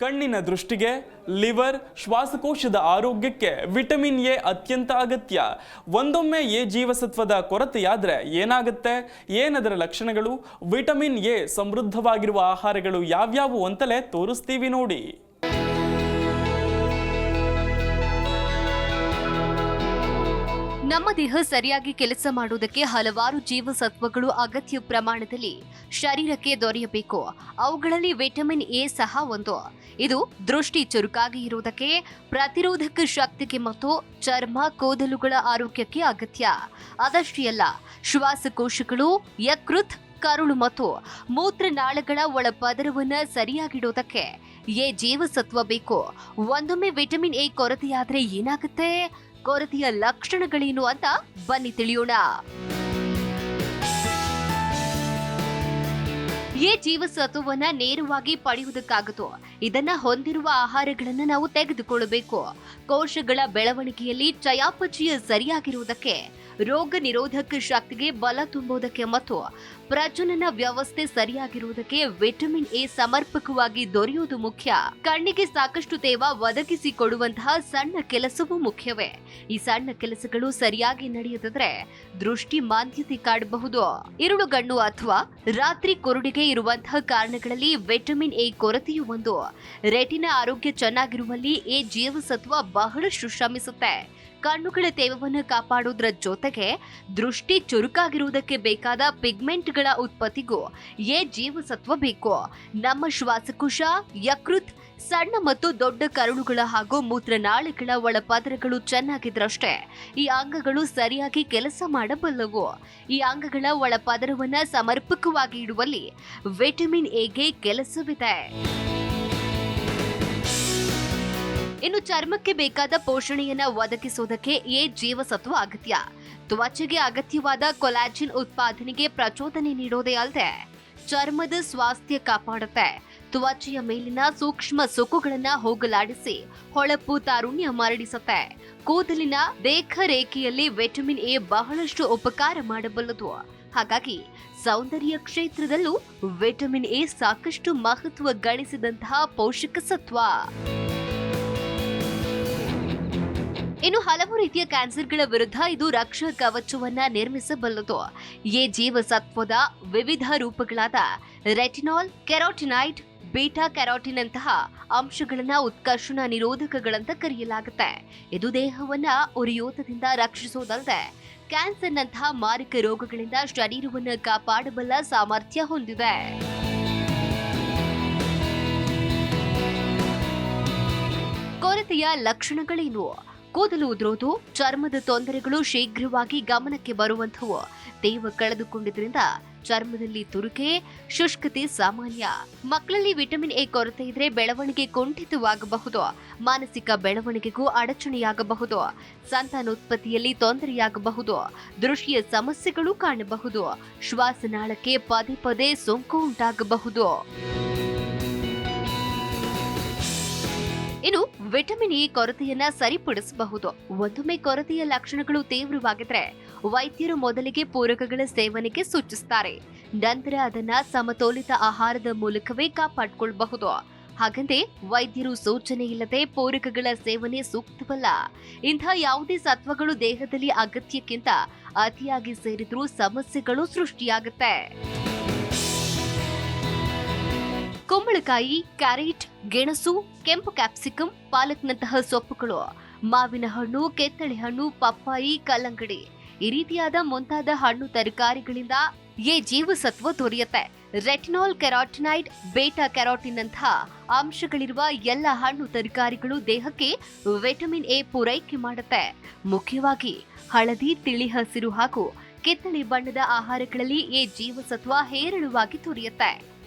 ಕಣ್ಣಿನ ದೃಷ್ಟಿಗೆ, ಲಿವರ್, ಶ್ವಾಸಕೋಶದ ಆರೋಗ್ಯಕ್ಕೆ ವಿಟಮಿನ್ ಎ ಅತ್ಯಂತ ಅಗತ್ಯ. ಒಂದೊಮ್ಮೆ ಎ ಜೀವಸತ್ವದ ಕೊರತೆಯಾದರೆ ಏನಾಗುತ್ತೆ? ಏನದರ ಲಕ್ಷಣಗಳು? ವಿಟಮಿನ್ ಎ ಸಮೃದ್ಧವಾಗಿರುವ ಆಹಾರಗಳು ಯಾವ್ಯಾವು ಅಂತಲೇ ತೋರಿಸ್ತೀವಿ ನೋಡಿ. ನಮ್ಮ ದೇಹ ಸರಿಯಾಗಿ ಕೆಲಸ ಮಾಡುವುದಕ್ಕೆ ಹಲವಾರು ಜೀವಸತ್ವಗಳು ಅಗತ್ಯ ಪ್ರಮಾಣದಲ್ಲಿ ಶರೀರಕ್ಕೆ ದೊರೆಯಬೇಕು. ಅವುಗಳಲ್ಲಿ ವಿಟಮಿನ್ ಎ ಸಹ ಒಂದು. ಇದು ದೃಷ್ಟಿ ಚುರುಕಾಗಿ ಇರುವುದಕ್ಕೆ, ಪ್ರತಿರೋಧಕ ಶಕ್ತಿಗೆ ಮತ್ತು ಚರ್ಮ ಕೂದಲುಗಳ ಆರೋಗ್ಯಕ್ಕೆ ಅಗತ್ಯ. ಅದಷ್ಟೇ ಅಲ್ಲ, ಶ್ವಾಸಕೋಶಗಳು, ಯಕೃತ್, ಕರುಳು ಮತ್ತು ಮೂತ್ರನಾಳಗಳ ಒಳಪದರವನ್ನ ಸರಿಯಾಗಿಡೋದಕ್ಕೆ ಎ ಜೀವಸತ್ವ ಬೇಕು. ಒಂದೊಮ್ಮೆ ವಿಟಮಿನ್ ಎ ಕೊರತೆಯಾದರೆ ಏನಾಗುತ್ತೆ? ಕೊರತೆಯ ಲಕ್ಷಣಗಳೇನು ಅಂತ ಬನ್ನಿ ತಿಳಿಯೋಣ. ಈ ಜೀವಸತ್ವವನ್ನ ನೇರವಾಗಿ ಪಡೆಯುವುದಕ್ಕಾಗುತ್ತೋ, ಇದನ್ನ ಹೊಂದಿರುವ ಆಹಾರಗಳನ್ನ ನಾವು ತೆಗೆದುಕೊಳ್ಳಬೇಕು. ಕೋಶಗಳ ಬೆಳವಣಿಗೆಯಲ್ಲಿ ಚಯಾಪಚಯ ಸರಿಯಾಗಿರುವುದಕ್ಕೆ ರೋಗ ನಿರೋಧಕ ಶಕ್ತಿಗೆ ಬಲ ತುಂಬುವುದಕ್ಕೆ ಮತ್ತು ಪ್ರಜನನ ವ್ಯವಸ್ಥೆ ಸರಿಯಾಗಿರುವುದಕ್ಕೆ ವಿಟಮಿನ್ ಎ ಸಮರ್ಪಕವಾಗಿ ದೊರೆಯುವುದು ಮುಖ್ಯ. ಕಣ್ಣಿಗೆ ಸಾಕಷ್ಟು ತೇವ ಒದಗಿಸಿಕೊಡುವಂತಹ ಸಣ್ಣ ಕೆಲಸವೂ ಮುಖ್ಯವೇ. ಈ ಸಣ್ಣ ಕೆಲಸಗಳು ಸರಿಯಾಗಿ ನಡೆಯದಿದ್ರೆ ದೃಷ್ಟಿ ಮಾಂದ್ಯತೆ ಕಾಡಬಹುದು. ಇರುಳುಗಣ್ಣು ಅಥವಾ ರಾತ್ರಿ ಕೊರಡಿಗೆ ಇರುವಂತಹ ಕಾರಣಗಳಲ್ಲಿ ವಿಟಮಿನ್ ಎ ಕೊರತೆಯು ಒಂದು. ರೆಟಿನ ಆರೋಗ್ಯ ಚೆನ್ನಾಗಿರುವಲ್ಲಿ ಎ ಜೀವಸತ್ವ ಬಹಳಷ್ಟು ಶ್ರಮಿಸುತ್ತೆ. ಕಣ್ಣುಗಳ ತೇವವನ್ನು ಕಾಪಾಡುವುದರ ಜೊತೆಗೆ ದೃಷ್ಟಿ ಚುರುಕಾಗಿರುವುದಕ್ಕೆ ಬೇಕಾದ ಪಿಗ್ಮೆಂಟ್ಗಳ ಉತ್ಪತ್ತಿಗೂ ಎ ಜೀವಸತ್ವ ಬೇಕು. ನಮ್ಮ ಶ್ವಾಸಕೋಶ, ಯಕೃತ್, ಸಣ್ಣ ಮತ್ತು ದೊಡ್ಡ ಕರುಳುಗಳ ಹಾಗೂ ಮೂತ್ರನಾಳಗಳ ಒಳಪದರಗಳು ಚೆನ್ನಾಗಿದ್ರಷ್ಟೇ. ಈ ಅಂಗಗಳು ಸರಿಯಾಗಿ ಕೆಲಸ ಮಾಡಬಲ್ಲವು. ಈ ಅಂಗಗಳ ಒಳಪದರವನ್ನ ಸಮರ್ಪಕವಾಗಿ ಇಡುವಲ್ಲಿ ವಿಟಮಿನ್ ಎಗೆ ಕೆಲಸವಿದೆ. ಇನ್ನು ಚರ್ಮಕ್ಕೆ ಬೇಕಾದ ಪೋಷಣೆಯನ್ನ ಒದಗಿಸುವುದಕ್ಕೆ ಎ ಜೀವಸತ್ವ ಅಗತ್ಯ. ತ್ವಚೆಗೆ ಅಗತ್ಯವಾದ ಕೊಲಾಜಿನ್ ಉತ್ಪಾದನೆಗೆ ಪ್ರಚೋದನೆ ನೀಡೋದೇ ಅಲ್ಲದೆ ಚರ್ಮದ ಸ್ವಾಸ್ಥ್ಯ ಕಾಪಾಡುತ್ತೆ. ತ್ವಚೆಯ ಮೇಲಿನ ಸೂಕ್ಷ್ಮ ಸುಕ್ಕುಗಳನ್ನ ಹೋಗಲಾಡಿಸಿ ಹೊಳಪು ತಾರುಣ್ಯ ಮರಳಿಸುತ್ತೆ. ಕೂದಲಿನ ದೇಹ ರೇಖೆಯಲ್ಲಿ ವಿಟಮಿನ್ ಎ ಬಹಳಷ್ಟು ಉಪಕಾರ ಮಾಡಬಲ್ಲದು. ಹಾಗಾಗಿ ಸೌಂದರ್ಯ ಕ್ಷೇತ್ರದಲ್ಲೂ ವಿಟಮಿನ್ ಎ ಸಾಕಷ್ಟು ಮಹತ್ವ ಗಳಿಸಿದಂತಹ ಪೋಷಕ ಸತ್ವ ಇನ್ನು ಹಲವು ರೀತಿಯ ಕ್ಯಾನ್ಸರ್ಗಳ ವಿರುದ್ಧ ಇದು ರಕ್ಷಾ ಕವಚವನ್ನ ನಿರ್ಮಿಸಬಲ್ಲದು. ಈ ಜೀವಸತ್ವದ ವಿವಿಧ ರೂಪಗಳಾದ ರೆಟಿನಾಲ್ ಕೆರೋಟಿನೈಡ್ ಬೀಟಾ ಅಂತಹ ಅಂಶಗಳನ್ನ ಉತ್ಕರ್ಷಣ ನಿರೋಧಕಗಳಂತ ಕರೆಯಲಾಗುತ್ತೆ. ಇದು ದೇಹವನ್ನ ಉರಿಯೋತದಿಂದ ರಕ್ಷಿಸೋದಲ್ಲದೆ ಕ್ಯಾನ್ಸರ್ನಂತಹ ಮಾರಕ ರೋಗಗಳಿಂದ ಶರೀರವನ್ನು ಕಾಪಾಡಬಲ್ಲ ಸಾಮರ್ಥ್ಯ ಹೊಂದಿದೆ. ಕೊರತೆಯ ಲಕ್ಷಣಗಳೇನು? ಕೂದಲು ಉದುರೋದು ಚರ್ಮದ ತೊಂದರೆಗಳು ಶೀಘ್ರವಾಗಿ ಗಮನಕ್ಕೆ ಬರುವಂಥವು. ದೇವ ಕಳೆದುಕೊಂಡಿದ್ರಿಂದ ಚರ್ಮದಲ್ಲಿ ತುರುಕೆ, ಶುಷ್ಕತೆ ಸಾಮಾನ್ಯ. ಮಕ್ಕಳಲ್ಲಿ ವಿಟಮಿನ್ ಎ ಕೊರತೆ ಇದ್ರೆ ಬೆಳವಣಿಗೆ ಕುಂಠಿತವಾಗಬಹುದು. ಮಾನಸಿಕ ಬೆಳವಣಿಗೆಗೂ ಅಡಚಣೆಯಾಗಬಹುದು. ಸಂತಾನೋತ್ಪತ್ತಿಯಲ್ಲಿ ತೊಂದರೆಯಾಗಬಹುದು. ದೃಶ್ಯ ಸಮಸ್ಯೆಗಳು ಕಾಣಬಹುದು. ಶ್ವಾಸನಾಳಕ್ಕೆ ಪದೇ ಪದೇ ಸೋಂಕು ಉಂಟಾಗಬಹುದು. ಇನ್ನು ವಿಟಮಿನ್ ಇ ಕೊರತೆಯನ್ನ ಸರಿಪಡಿಸಬಹುದು. ಒಂದೊಮ್ಮೆ ಕೊರತೆಯ ಲಕ್ಷಣಗಳು ತೀವ್ರವಾಗಿದ್ರೆ ವೈದ್ಯರು ಮೊದಲಿಗೆ ಪೂರಕಗಳ ಸೇವನೆಗೆ ಸೂಚಿಸ್ತಾರೆ. ನಂತರ ಅದನ್ನ ಸಮತೋಲಿತ ಆಹಾರದ ಮೂಲಕವೇ ಕಾಪಾಡಿಕೊಳ್ಳಬಹುದು ಹಾಗಂತೆ ವೈದ್ಯರು ಸೂಚನೆ ಇಲ್ಲದೆ ಪೂರಕಗಳ ಸೇವನೆ ಸೂಕ್ತವಲ್ಲ. ಇಂಥ ಯಾವುದೇ ಸತ್ವಗಳು ದೇಹದಲ್ಲಿ ಅಗತ್ಯಕ್ಕಿಂತ ಅತಿಯಾಗಿ ಸೇರಿದ್ರೂ ಸಮಸ್ಯೆಗಳು ಸೃಷ್ಟಿಯಾಗುತ್ತೆ. ಕುಂಬಳಕಾಯಿ, ಕ್ಯಾರೆಟ್, ಗೆಣಸು, ಕೆಂಪು ಕ್ಯಾಪ್ಸಿಕಂ, ಪಾಲಕ್ನಂತಹ ಸೊಪ್ಪುಗಳು, ಮಾವಿನ ಹಣ್ಣು, ಕೆತ್ತಳೆ ಹಣ್ಣು, ಪಪ್ಪಾಯಿ, ಕಲ್ಲಂಗಡಿ. ಈ ರೀತಿಯಾದ ಮುಂತಾದ ಹಣ್ಣು ತರಕಾರಿಗಳಿಂದ ಎ ಜೀವಸತ್ವ ದೊರೆಯುತ್ತೆ. ರೆಟಿನಾಲ್ ಕೆರಾಟಿನೈಡ್, ಬೇಟಾ ಕೆರಾಟಿನ್ ಅಂತಹ ಅಂಶಗಳಿರುವ ಎಲ್ಲ ಹಣ್ಣು ತರಕಾರಿಗಳು ದೇಹಕ್ಕೆ ವಿಟಮಿನ್ ಎ ಪೂರೈಕೆ ಮಾಡುತ್ತೆ. ಮುಖ್ಯವಾಗಿ ಹಳದಿ, ತಿಳಿ ಹಸಿರು ಹಾಗೂ ಕಿತ್ತಳೆ ಬಣ್ಣದ ಆಹಾರಗಳಲ್ಲಿ ಎ ಜೀವಸತ್ವ ಹೇರಳವಾಗಿ ದೊರೆಯುತ್ತೆ.